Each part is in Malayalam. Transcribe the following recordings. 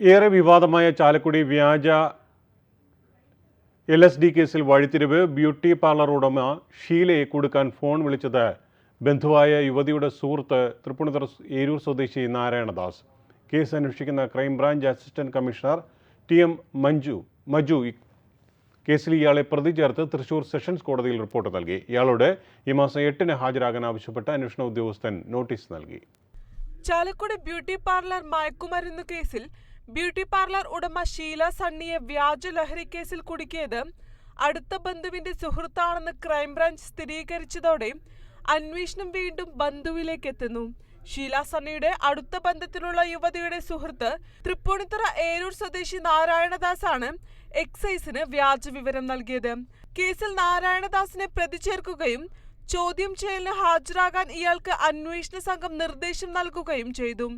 ഏറെ വിവാദമായ ചാലക്കുടി വ്യാജ എൽ എസ് ഡി കേസിൽ വഴിത്തിരിവ് ബ്യൂട്ടി പാർലർ ഉടമ ഷീലയെ കൊടുക്കാൻ ഫോൺ വിളിച്ചത് ബന്ധുവായ യുവതിയുടെ സുഹൃത്ത് തൃപ്പൂണിത്തുറ ഏരൂർ സ്വദേശി നാരായണദാസ്. കേസ് അന്വേഷിക്കുന്ന crime branch assistant commissioner T M Manju Maju കേസിൽ ഇയാളെ പ്രതി ചേർത്ത് തൃശൂർ സെഷൻസ് കോടതിയിൽ റിപ്പോർട്ട് നൽകി. ഇയാളോട് ഈ മാസം എട്ടിന് ഹാജരാകാൻ ആവശ്യപ്പെട്ട് അന്വേഷണ ഉദ്യോഗസ്ഥൻ നോട്ടീസ് നൽകി. ചാലക്കുടി ബ്യൂട്ടി പാർലർ മയക്കുമരുന്ന് കേസിൽ ബ്യൂട്ടി പാർലർ ഉടമ ഷീല സണ്ണിയെ വ്യാജ ലഹരി കേസിൽ കുടുക്കിയത് അടുത്ത ബന്ധുവിന്റെ സുഹൃത്താണെന്ന് ക്രൈംബ്രാഞ്ച് സ്ഥിരീകരിച്ചതോടെ അന്വേഷണം വീണ്ടും ബന്ധുവിലേക്ക് എത്തുന്നു. ഷീല സണ്ണിയുടെ അടുത്ത ബന്ധത്തിലുള്ള യുവതിയുടെ സുഹൃത്ത് തൃപ്പൂണിത്തുറ ഏരൂർ സ്വദേശി നാരായണദാസ് ആണ് എക്സൈസിന് വ്യാജ വിവരം നൽകിയത്. കേസിൽ നാരായണദാസിനെ പ്രതി ചേർക്കുകയും ചോദ്യം ചെയ്യലിന് ഹാജരാകാൻ ഇയാൾക്ക് അന്വേഷണ സംഘം നിർദ്ദേശം നൽകുകയും ചെയ്തു.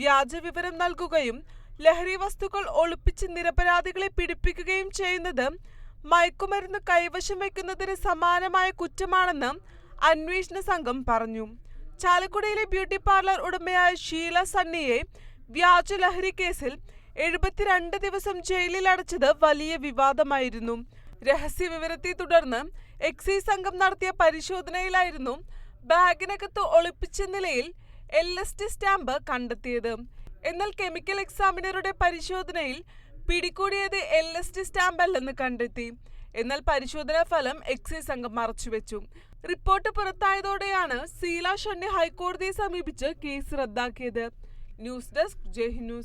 വ്യാജ വിവരം നൽകുകയും ലഹരി വസ്തുക്കൾ ഒളിപ്പിച്ച് നിരപരാധികളെ പിടിപ്പിക്കുകയും ചെയ്യുന്നത് മയക്കുമരുന്ന് കൈവശം വെക്കുന്നതിന് സമാനമായ കുറ്റമാണെന്ന് അന്വേഷണ സംഘം പറഞ്ഞു. ചാലക്കുടിയിലെ ബ്യൂട്ടി പാർലർ ഉടമയായ ഷീല സണ്ണിയെ വ്യാജ ലഹരി കേസിൽ എഴുപത്തിരണ്ട് ദിവസം ജയിലിൽ അടച്ചത് വലിയ വിവാദമായിരുന്നു. രഹസ്യ വിവരത്തെ തുടർന്ന് എക്സൈസ് സംഘം നടത്തിയ പരിശോധനയിലായിരുന്നു ബാഗിനകത്ത് ഒളിപ്പിച്ച നിലയിൽ എൽ എസ് ടി സ്റ്റാമ്പ് കണ്ടെത്തിയത്. എന്നാൽ കെമിക്കൽ എക്സാമിനറുടെ പരിശോധനയിൽ പിടികൂടിയത് എൽ എസ് ടി സ്റ്റാമ്പ് അല്ലെന്ന് കണ്ടെത്തി. എന്നാൽ പരിശോധനാ ഫലം എക്സൈസ് സംഘം മറച്ചുവെച്ചു. റിപ്പോർട്ട് പുറത്തായതോടെയാണ് സീല ഷണ്ണി ഹൈക്കോടതിയെ സമീപിച്ച് കേസ് റദ്ദാക്കിയത്. ന്യൂസ് ഡെസ്ക് ജയ്